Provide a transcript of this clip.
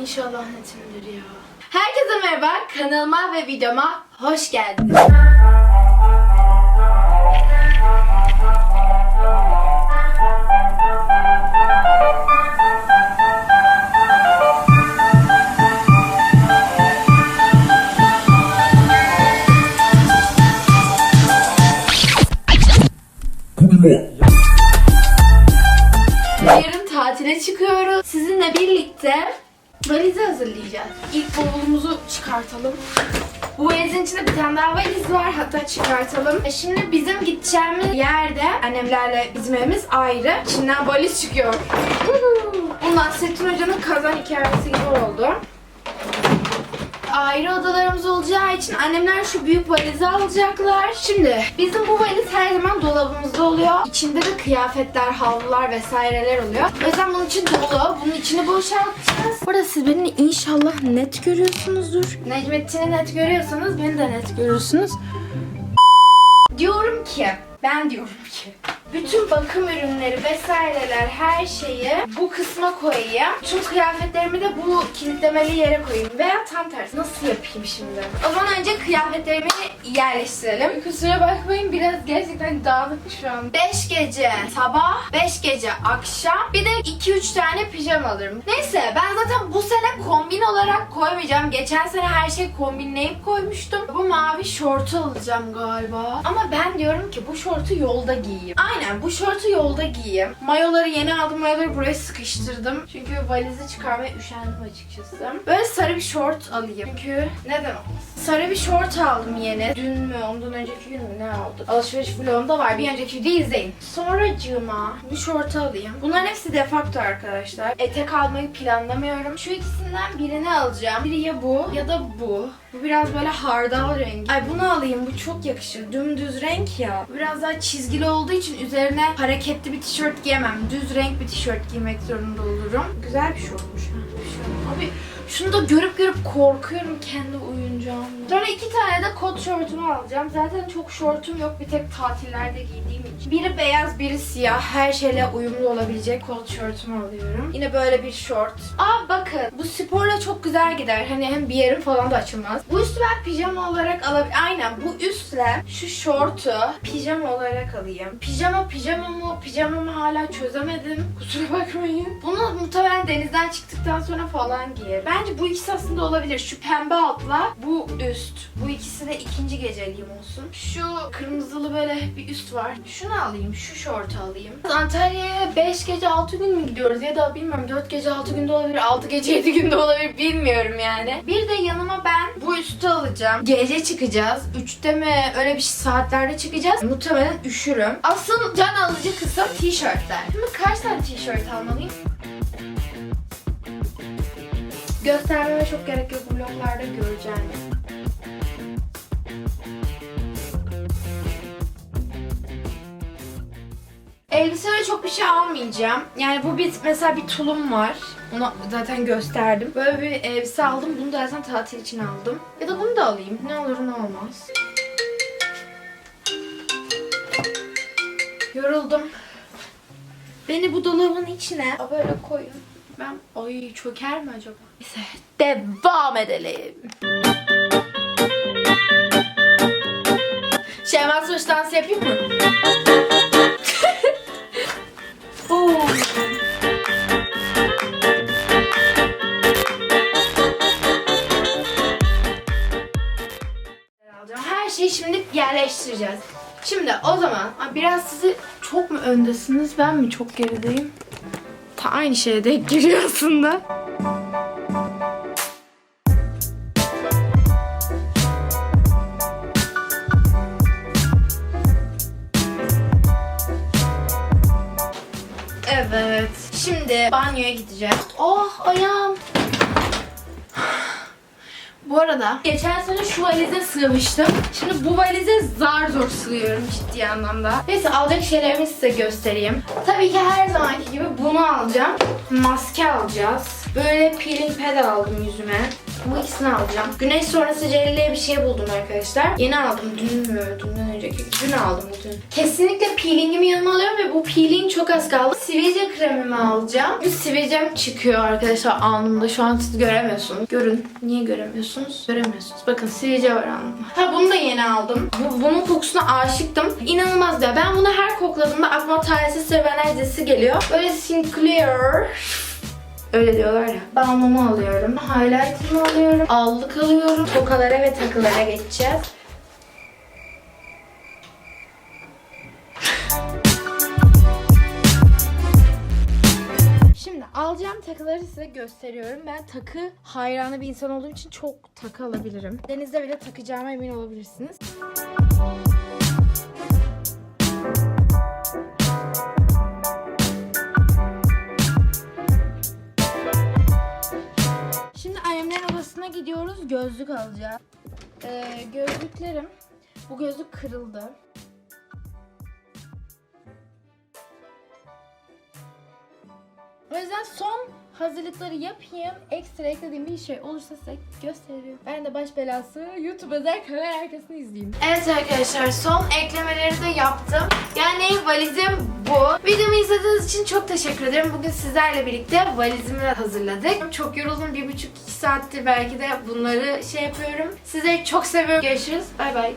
İnşallah netimdir ya. Herkese merhaba. Kanalıma ve videoma hoş geldiniz. Yarın valizi hazırlayacağız. İlk bavulumuzu çıkartalım. Bu valizin içinde bir tane daha valiz var. Hatta çıkartalım. E Şimdi bizim gideceğimiz yerde annemlerle bizim evimiz ayrı. İçinden valiz çıkıyor. Bu Nasrettin Hoca'nın kazan hikayesi gibi oldu. Ayrı odalarımız olacağı için annemler şu büyük valizi alacaklar. Şimdi bizim bu valiz her zaman dolabımızda oluyor. İçinde de kıyafetler, havlular vesaireler oluyor. O yüzden bunun için dolu. Bunun içini boşaltacağız. Burada siz beni inşallah net görüyorsunuzdur. Necmettin'i net görüyorsanız beni de net görürsünüz. Diyorum ki, ben diyorum ki bütün bakım ürünleri vesaireler her şeyi bu kısma koyayım. Tüm kıyafetlerimi de bu kilitlemeli yere koyayım. Veya tam tersi. Nasıl yapayım şimdi? O zaman önce kıyafetlerimi yerleştirelim. Kusura bakmayın biraz gerçekten dağınık şu an. 5 gece sabah, 5 gece akşam. Bir de 2-3 tane pijama alırım. Neyse ben zaten bu sene kombin olarak koymayacağım. Geçen sene her şeyi kombinleyip koymuştum. Bu mavi şortu alacağım galiba. Ama ben diyorum ki bu şortu yolda giyeyim. Aynen bu şortu yolda giyeyim. Mayoları yeni aldım. Mayoları buraya sıkıştırdım. Çünkü valizi çıkarmaya üşendim açıkçası. Böyle sarı bir şort alayım. Çünkü neden olmasın? Sarı bir şort aldım yeni. Dün mü ondan önceki gün mü ne aldım? Alışveriş vlogumda var. Bir önceki videoyu izleyin. Sonracığıma bu şortu alayım. Bunların hepsi defakto arkadaşlar. Etek almayı planlamıyorum. Şu ikisinden birini alacağım. Biri ya bu ya da bu. Bu biraz böyle hardal rengi. Ay bunu alayım. Bu çok yakışır. Dümdüz renk ya. Biraz daha çizgili olduğu için üzerine hareketli bir tişört giyemem. Düz renk bir tişört giymek zorunda olurum. Güzel bir şortmuş. ha. Şu- Abi şunu da görüp görüp korkuyorum kendi oyuncağımla. Sonra iki tane de kot şortumu alacağım. Zaten çok şortum yok. Bir tek tatillerde giydiğim için. Biri beyaz, biri siyah. Her şeyle uyumlu olabilecek kot şortumu alıyorum. Yine böyle bir şort. Aa bakın. Bu sporla çok güzel gider. Hani hem bir yerim falan da açılmaz. Bu üstü ben pijama olarak alabilirim. Aynen bu üstle şu şortu pijama olarak alayım. Pijama pijama mı? Pijamamı hala çözemedim. Kusura bakmayın. Bunu muhtemelen denizden çıktıktan sonra falan giyerim. Bence bu ikisi aslında olabilir. Şu pembe altla bu üst. Bu ikisi de ikinci geceliğim olsun. Şu kırmızılı böyle bir üst var. Şunu alayım. Şu şortu alayım. Antalya'ya 5 gece 6 gün mü gidiyoruz ya da bilmiyorum 4 gece 6 günde olabilir. 6 gece 7 günde olabilir bilmiyorum yani. Bir de yanıma ben bu üstü alacağım. Gece çıkacağız. 3'te mi öyle bir saatlerde çıkacağız. Muhtemelen üşürüm. Asıl can alıcı kısım tişörtler. Şimdi kaç tane tişört almalıyım? Göstermeme çok gerek yok. Vloglarda göreceğiniz. Elbiselere çok bir şey almayacağım. Yani bu bir mesela bir tulum var. Onu zaten gösterdim. Böyle bir elbise aldım. Bunu da zaten tatil için aldım. Ya da bunu da alayım. Ne olur ne olmaz. Yoruldum. Beni bu dolabın içine böyle koyun. Ben ay çöker mi acaba? Neyse devam edelim. Şeyma Suç dansı yapayım mı? Yerleştireceğiz. Şimdi o zaman biraz sizi çok mu öndesiniz ben mi çok gerideyim? Ta aynı şeye denk geliyor aslında. Evet. Şimdi banyoya gideceğim. Oh ayağım. Bu arada geçen sene şu valize sığmıştım. Şimdi bu valize zar zor sığıyorum ciddi anlamda. Neyse alacak şeylerimi size göstereyim. Tabii ki her zamanki gibi bunu alacağım. Maske alacağız. Böyle peeling pad aldım yüzüme. Bu ikisini alacağım. Güneş sonrası jelly bir şey buldum arkadaşlar. Yeni aldım. Dün mü? Dünden önceki. Dün aldım dün. Kesinlikle peelingimi yanıma alıyorum ve bu peeling çok az kaldı. Sivilce kremimi alacağım. Bir sivilcem çıkıyor arkadaşlar alnımda. Şu an siz göremiyorsunuz. Görün. Niye göremiyorsunuz? Göremiyorsunuz. Bakın sivilce var alnımda. Ha bunu da yeni aldım. Bu, bunun kokusuna aşıktım. İnanılmaz ya. Ben bunu her kokladığımda aklıma seven dizisi geliyor. Böyle Sinclair Öyle diyorlar ya. Balmumu alıyorum. Highlighter'ımı alıyorum. Allık alıyorum. Tokalara ve takılara geçeceğiz. Alacağım takıları size gösteriyorum. Ben takı hayranı bir insan olduğum için çok takı alabilirim. Denizde bile takacağıma emin olabilirsiniz. Odasına gidiyoruz. Gözlük alacağız. Ee, gözlüklerim. Bu gözlük kırıldı. O yüzden son hazırlıkları yapayım. Ekstra eklediğim bir şey olursa size gösteririm. Ben de baş belası YouTube özel kamera arkasını izleyeyim. Evet arkadaşlar son eklemeleri de yaptım. Yani valizim bu. Videomu izlediğiniz için çok teşekkür ederim. Bugün sizlerle birlikte valizimi hazırladık. Çok yoruldum. Bir buçuk iki saattir belki de bunları şey yapıyorum. Sizleri çok seviyorum. Görüşürüz. Bay bay.